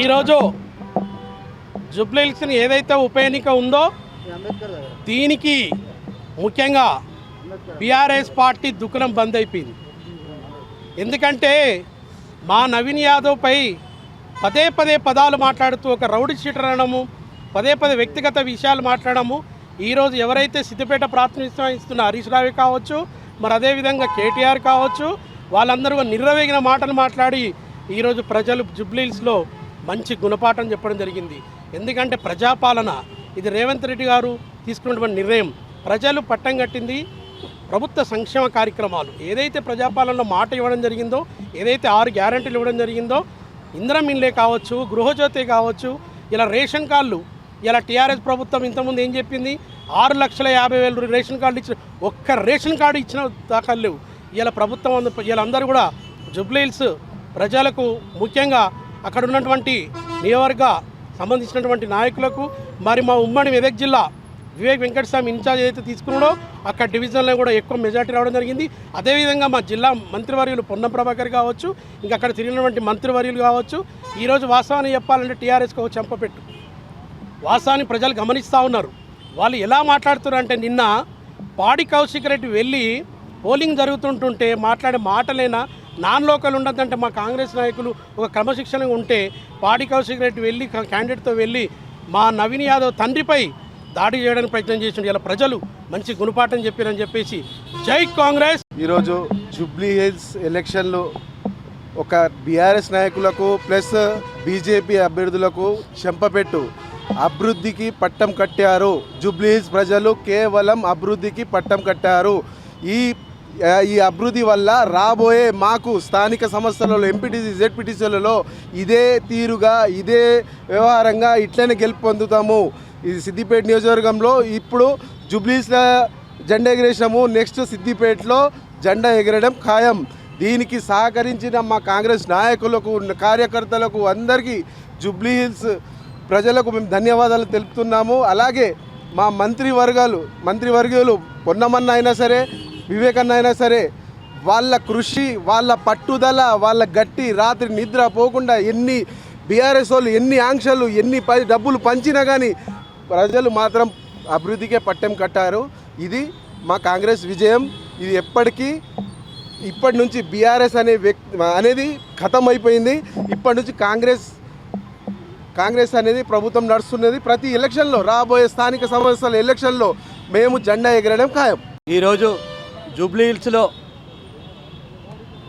ఈరోజు జుబ్లీహిల్స్ని ఏదైతే ఉప ఎన్నిక ఉందో దీనికి ముఖ్యంగా బీఆర్ఎస్ పార్టీ దుకాణం బంద్ అయిపోయింది. ఎందుకంటే మా నవీన్ యాదవ్పై పదే పదే పదాలు మాట్లాడుతూ ఒక రౌడీ షీటర్ అనడము పదే పదే వ్యక్తిగత విషయాలు మాట్లాడము ఈరోజు ఎవరైతే సిద్దిపేట ప్రాతినిధ్యం ఇస్తున్న హరీష్ రావి కావచ్చు మరి అదేవిధంగా కేటీఆర్ కావచ్చు వాళ్ళందరూ నిర్రవేగిన మాటలు మాట్లాడి ఈరోజు ప్రజలు జుబ్లీస్లో మంచి గుణపాఠం చెప్పడం జరిగింది. ఎందుకంటే ప్రజాపాలన ఇది రేవంత్ రెడ్డి గారు తీసుకున్నటువంటి నిర్ణయం. ప్రజలు పట్టం కట్టింది ప్రభుత్వ సంక్షేమ కార్యక్రమాలు. ఏదైతే ప్రజాపాలనలో మాట ఇవ్వడం జరిగిందో ఏదైతే ఆరు గ్యారంటీలు ఇవ్వడం జరిగిందో ఇంద్రం ఇన్లే కావచ్చు గృహజ్యోతి కావచ్చు ఇలా రేషన్ కార్డులు ఇలా టీఆర్ఎస్ ప్రభుత్వం ఇంతకుముందు ఏం చెప్పింది? ఆరు లక్షల యాభై వేలు రేషన్ కార్డు ఇచ్చిన ఒక్క రేషన్ కార్డు ఇచ్చిన దాఖలు లేవు. ఇలా ప్రభుత్వం వీళ్ళందరూ కూడా జుబ్లీహిల్స్ ప్రజలకు ముఖ్యంగా అక్కడ ఉన్నటువంటి నియోజకవర్గ సంబంధించినటువంటి నాయకులకు మరి మా ఉమ్మడి మెదక్ జిల్లా వివేక్ వెంకటస్వామి ఇన్ఛార్జ్ ఏదైతే తీసుకున్నాడో అక్కడ డివిజన్లో కూడా ఎక్కువ మెజార్టీ రావడం జరిగింది. అదేవిధంగా మా జిల్లా మంత్రివర్యులు పొన్నం ప్రభాకర్ కావచ్చు ఇంకా అక్కడ తిరిగినటువంటి మంత్రివర్యులు కావచ్చు ఈరోజు వాస్తవాన్ని చెప్పాలంటే టీఆర్ఎస్కి ఒక చెంపపెట్టు వాస్తవాన్ని ప్రజలు గమనిస్తూ ఉన్నారు. వాళ్ళు ఎలా మాట్లాడుతున్నారు అంటే నిన్న పాడి కౌశిక్ రెడ్డి వెళ్ళి పోలింగ్ జరుగుతుంటుంటే మాట్లాడే మాటలేనా? నాన్ లోకల్ ఉండదంటే మా కాంగ్రెస్ నాయకులు ఒక క్రమశిక్షణ ఉంటే పాడి కౌశిక్ రెడ్డి వెళ్ళి క్యాండిడేట్తో వెళ్ళి మా నవీన్ యాదవ్ తండ్రిపై దాడి చేయడానికి ప్రయత్నం చేసిండు. ఇలా ప్రజలు మంచి గుణపాఠం చెప్పారని చెప్పేసి జై కాంగ్రెస్! ఈరోజు జూబ్లీ హిల్స్ ఎలక్షన్లు ఒక బీఆర్ఎస్ నాయకులకు ప్లస్ బీజేపీ అభ్యర్థులకు చెంపపెట్టు అభివృద్ధికి పట్టం కట్టారు. జుబ్లీస్ ప్రజలు కేవలం అభివృద్ధికి పట్టం కట్టారు. ఈ ఈ అభివృద్ధి వల్ల రాబోయే మాకు స్థానిక సంస్థలలో ఎంపీటీసీ జెడ్పీటీసీలలో ఇదే తీరుగా ఇదే వ్యవహారంగా ఇట్లనే గెలుపు పొందుతాము ఇది సిద్దిపేట నియోజకవర్గంలో ఇప్పుడు జుబ్లీస్లో జెండా ఎగిరేసాము నెక్స్ట్ సిద్దిపేటలో జెండా ఎగరడం ఖాయం. దీనికి సహకరించిన మా కాంగ్రెస్ నాయకులకు కార్యకర్తలకు అందరికీ జుబ్లీహిల్స్ ప్రజలకు మేము ధన్యవాదాలు తెలుపుతున్నాము. అలాగే మా మంత్రివర్గాలు మంత్రివర్గీయులు పొన్నమన్న అయినా సరే వివేకన్న అయినా సరే వాళ్ళ కృషి వాళ్ళ పట్టుదల వాళ్ళ గట్టి రాత్రి నిద్ర పోకుండా ఎన్ని బీఆర్ఎస్ వాళ్ళు ఎన్ని ఆంక్షలు ఎన్ని డబ్బులు పంచినా కానీ ప్రజలు మాత్రం అభివృద్ధికే పట్టెం కట్టారు. ఇది మా కాంగ్రెస్ విజయం. ఇది ఎప్పటికీ ఇప్పటి నుంచి బీఆర్ఎస్ అనే వ్యక్తి అనేది ఖతం అయిపోయింది ఇప్పటి నుంచి కాంగ్రెస్ కాంగ్రెస్ అనేది ప్రభుత్వం నడుస్తున్నది. ప్రతి ఎలక్షన్లో రాబోయే స్థానిక సంస్థల ఎలక్షన్లో మేము జెండా ఎగరడం ఖాయం. ఈరోజు జూబ్లీ హిల్స్లో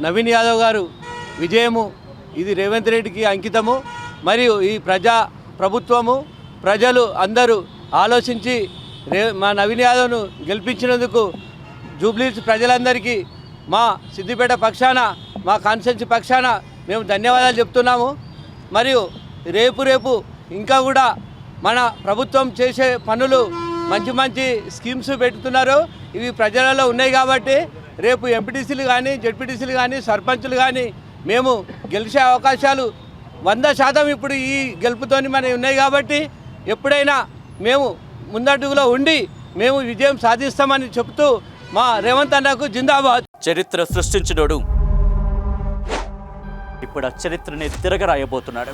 నవీన్ యాదవ్ గారు విజయము ఇది రేవంత్ రెడ్డికి అంకితము మరియు ఈ ప్రజా ప్రభుత్వము ప్రజలు అందరూ ఆలోచించి రే మా నవీన్ యాదవ్ను గెలిపించినందుకు జూబ్లీ హిల్స్ ప్రజలందరికీ మా సిద్దిపేట పక్షాన మా కాన్స్టెన్సీ పక్షాన మేము ధన్యవాదాలు చెప్తున్నాము. మరియు రేపు రేపు ఇంకా కూడా మన ప్రభుత్వం చేసే పనులు మంచి మంచి స్కీమ్స్ పెడుతున్నారు. ఇవి ప్రజలలో ఉన్నాయి కాబట్టి రేపు ఎంపీటీసీలు కానీ జెడ్పీటీసీలు కానీ సర్పంచులు కానీ మేము గెలిచే అవకాశాలు వంద శాతం ఇప్పుడు ఈ గెలుపుతోని మనవి ఉన్నాయి కాబట్టి ఎప్పుడైనా మేము ముందడుగులో ఉండి మేము విజయం సాధిస్తామని చెప్తూ మా రేవంత్ అన్నకు జిందాబాద్. చరిత్ర సృష్టించినోడు. ఇప్పుడు ఆ చరిత్రని తిరగరాయబోతున్నాడు.